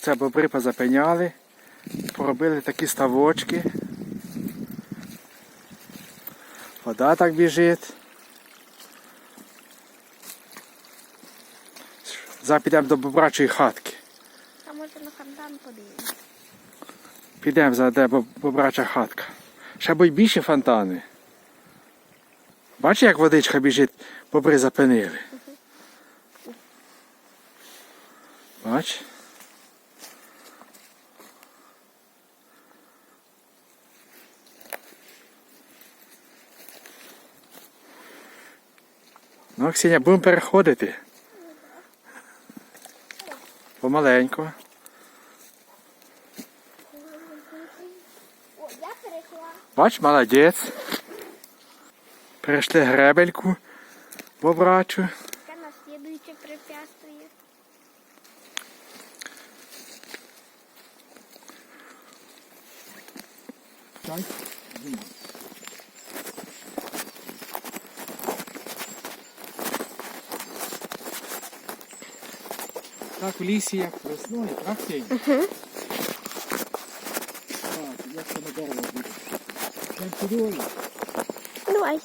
Оце бобри позапиняли, поробили такі ставочки. Вода так біжить. Зараз підемо до бобрачої хатки. А може на фонтан подивимось? Підемо за де бобрача хатка. Ще будуть більші фонтани. Бачиш, як водичка біжить, бобри запинили. Бач? Ну, Ксеня, будемо переходити. Помаленьку. Я перейшла. Бач, молодець. Перейшли гребельку бобрачу. Це на слідуюче препятствие. Так, в лісі як весною, так, Сень? Так, як це на дерево буде. Там чудово. Давай.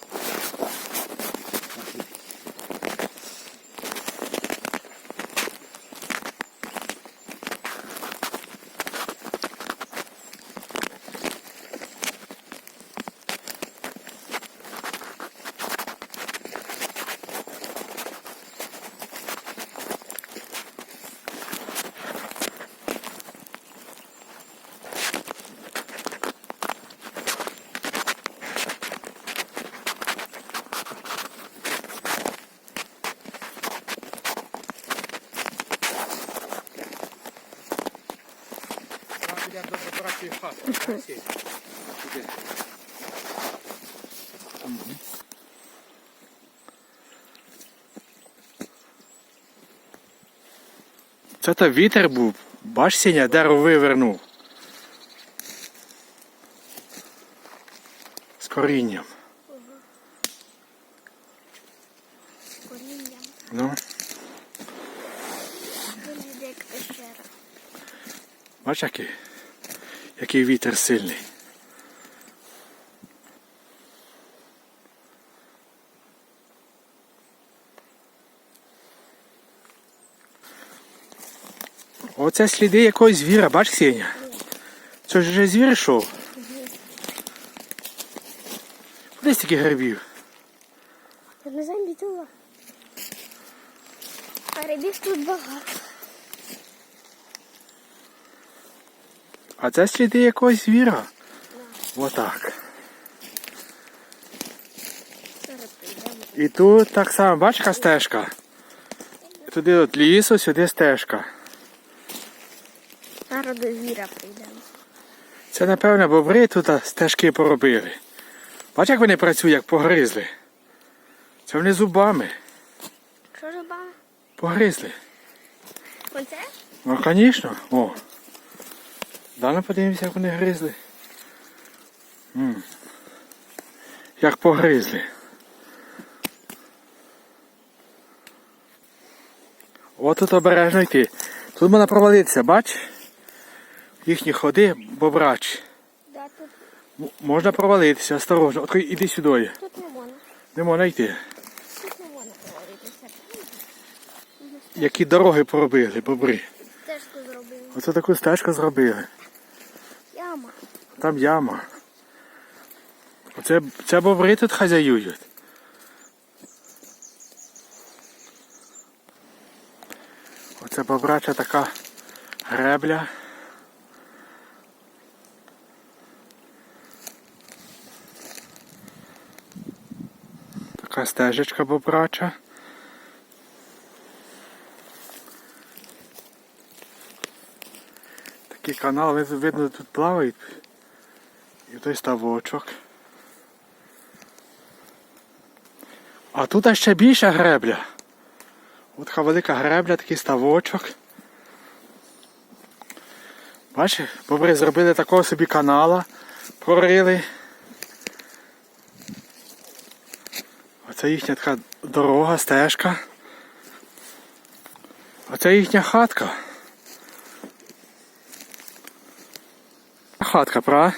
Зараз підемо Іди. Це то вітер був. Бач, Сеня, дерево вивернув. З корінням. Коріння. Ну, Виглядає як пещера. бач, який, який вітер сильний. Оце сліди якогось звіра, бач, Сеня? Це ж вже звір йшов. Куди стільки грибів? А рибів тут багато. А це сліди якогось звіра. Отак. І тут так само, бач, яка стежка. Туди от лісу, сюди стежка. Зараз до звіра прийдемо. Це, напевно, бобри тут стежки поробили. Бач, як вони працюють, як погризли. Це вони зубами. Що баба? Погризли. Оце? Ну, звісно. О. Далі подивимося, як вони гризли. М. Як погризли. От тут обережно йти. Тут можна провалитися, бач? Їхні ходи бобрач. Да, тут, М- Можна провалитися, осторожно. От іди сюди. тут не можна. Не можна йти. Тут не можна провалитися. Які дороги поробили, бобри. Стежку зробили. Оце таку стежку зробили. Там яма. Оце це бобри тут хазяюють. Оце бобрача така гребля. Така стежечка бобрача. Такий канал, ви- видно, тут плавають. Той ставочок. А тут ще більша гребля. От така велика гребля, такий ставочок. Бачиш, бобри зробили такого собі канала, прорили. Оце їхня така дорога, стежка. Оце їхня хатка. Хатка, правда?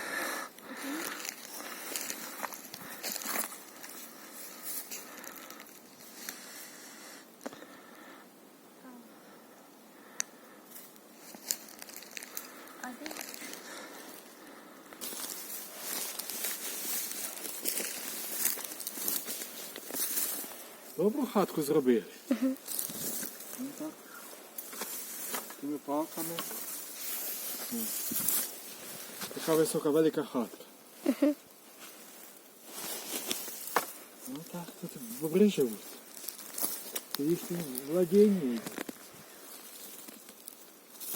А де? Добру хатку зробили. Ну так. Тими палками. Така висока велика хатка. Ну так, тут бобри живуть. Їхні владіння.